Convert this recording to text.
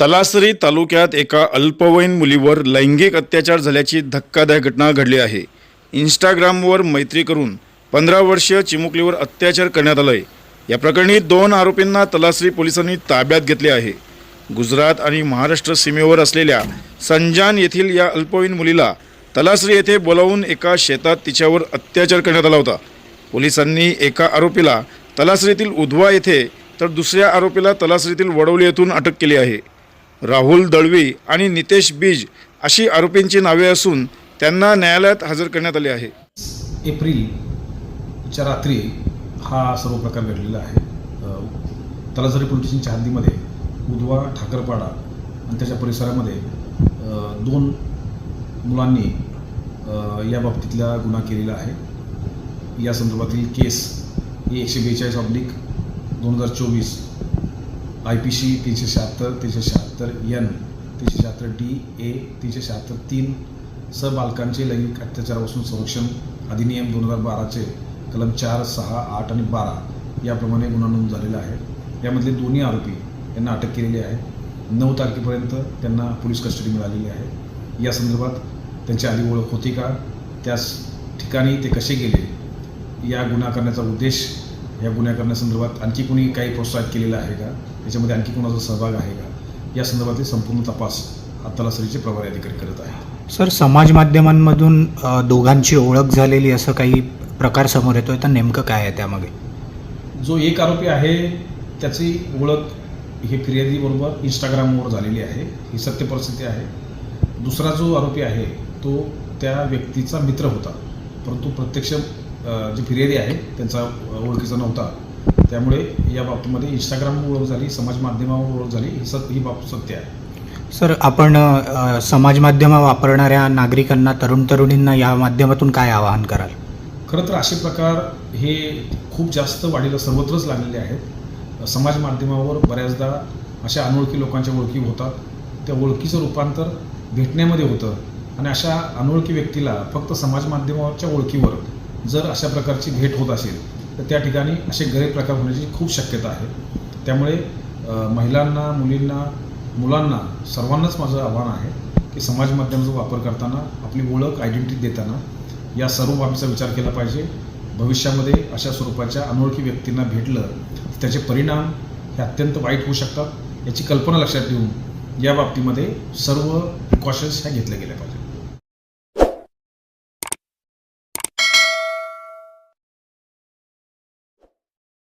तलासरी तालुक्यात एका अल्पवयीन मुलीवर लैंगिक अत्याचार झाल्याची धक्कादायक घटना घडली आहे. इंस्टाग्रामवर मैत्री करून पंधरा वर्षीय चिमुकलीवर अत्याचार करण्यात आलाय. या प्रकरणी दोन आरोपींना तलासरी पोलिसांनी ताब्यात घेतले आहे. गुजरात आणि महाराष्ट्र सीमेवर असलेल्या संजान येथील या अल्पवयीन मुलीला तलासरी येथे बोलावून एका शेतात तिच्यावर अत्याचार करण्यात आला होता. पोलिसांनी एका आरोपीला तलासरीतील उधवा येथे तर दुसऱ्या आरोपीला तलासरीतील वडवली येथून अटक केली आहे. राहुल दळवी आणि नितेश बीज अशी आरोपींची नावे असून त्यांना न्यायालयात हजर करण्यात आले आहे. एप्रिलच्या रात्री हा सर्व प्रकार घडलेला आहे. तलासरी पोलीस स्टेशनच्या हद्दीमध्ये उदवा ठाकरपाडा आणि त्याच्या परिसरामध्ये दोन मुलांनी या बाबतीतला गुन्हा केलेला आहे. या संदर्भातील केस ही एकशे बेचाळीस ऑब्लिक दोन हजार चोवीस आय पी सी तीनशे शहात्तर तीनशे शहात्तर एन तीनशे शहात्तर डी ए तीनशे शहात्तर तीन स बालकांचे लैंगिक अत्याचारापासून संरक्षण अधिनियम दोन हजार बाराचे कलम चार सहा आठ आणि बारा याप्रमाणे गुन्हा नोंद झालेला आहे. यामधले दोन्ही आरोपी यांना अटक केलेली आहे. नऊ तारखेपर्यंत त्यांना पोलीस कस्टडी मिळालेली आहे. या संदर्भात त्यांची आधी ओळख होती का? त्याच ठिकाणी ते कसे गेले? या गुन्हा करण्याचा उद्देश या गुन्हा करण्यासंदर्भात आणखी कोणी काही प्रोत्साहित केलेलं आहे का? त्याच्यामध्ये आणखी कोणाचा सहभाग आहे का? या संदर्भातील संपूर्ण तपास तलासरीचे प्रभारी अधिकारी करत आहेत. सर समाज माध्यमांमधून दोघांची ओळख झालेली असं काही प्रकार समोर येतोय तर नेमकं काय आहे त्यामागे? जो एक आरोपी आहे त्याची ओळख ही फिर्यादीबरोबर इंस्टाग्रामवर झालेली आहे. ही सत्य परिस्थिती आहे. दुसरा जो आरोपी आहे तो त्या व्यक्तीचा मित्र होता. परंतु प्रत्यक्ष जे फिर्यादी आहे त्यांचा ओळखीचा नव्हता. त्यामुळे या बाबतीमध्ये इंस्टाग्रामवर ओळख झाली समाज माध्यमावर ओळख झाली ही सत ही बाब सत्य आहे. सर आपण समाज माध्यमं वापरणाऱ्या नागरिकांना तरुण तरुणींना या माध्यमातून काय आवाहन कराल? खरं तर असे प्रकार हे खूप जास्त वाढीला सर्वत्रच लागलेले आहेत. समाज माध्यमावर बऱ्याचदा अशा अनोळखी लोकांच्या ओळखी होतात. त्या ओळखीचं रूपांतर भेटण्यामध्ये होतं. आणि अशा अनोळखी व्यक्तीला फक्त समाज माध्यमावरच्या ओळखीवर जर अशा प्रकारची भेट होत असेल तर त्या ठिकाणी असे गैरप्रकार होण्याची खूप शक्यता आहे. त्यामुळे महिलांना मुलींना मुलांना सर्वांनाच माझं आव्हान आहे की समाज माध्यमाचा वापर करताना आपली ओळख आयडेंटिटी देताना या सर्व बाबीचा विचार केला पाहिजे. भविष्यामध्ये अशा स्वरूपाच्या अनोळखी व्यक्तींना भेटलं तर त्याचे परिणाम हे अत्यंत वाईट होऊ शकतात याची कल्पना लक्षात घेऊन या बाबतीमध्ये सर्व प्रिकॉशन्स ह्या घेतल्या गेल्या पाहिजे